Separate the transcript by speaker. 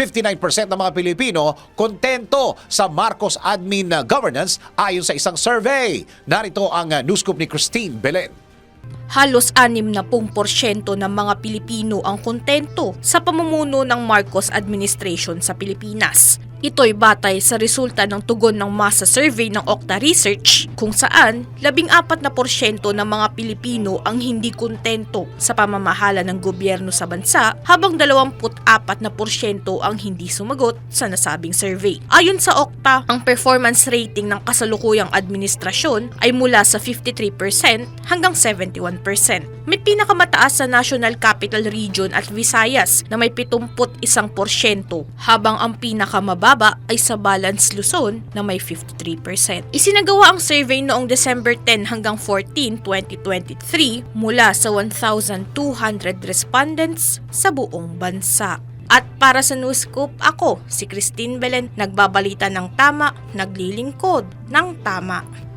Speaker 1: 59% ng mga Pilipino kontento sa Marcos admin governance ayon sa isang survey. Narito ang uh, news scoop ni Christine Belen.
Speaker 2: Halos 60% ng mga Pilipino ang kontento sa pamumuno ng Marcos administration sa Pilipinas. Ito'y batay sa resulta ng tugon ng masa survey ng Okta Research kung saan 14% ng mga Pilipino ang hindi kontento sa pamamahala ng gobyerno sa bansa habang 24% ang hindi sumagot sa nasabing survey. Ayon sa Okta, ang performance rating ng kasalukuyang administrasyon ay mula sa 53% hanggang 71%. May pinakamataas sa National Capital Region at Visayas na may 71% habang ang pinakamababa ay sa Balance Luzon na may 53%. Isinagawa ang survey noong December 10 hanggang 14, 2023 mula sa 1,200 respondents sa buong bansa. At para sa News Scoop, ako, si Christine Belen, nagbabalita ng tama, naglilingkod ng tama.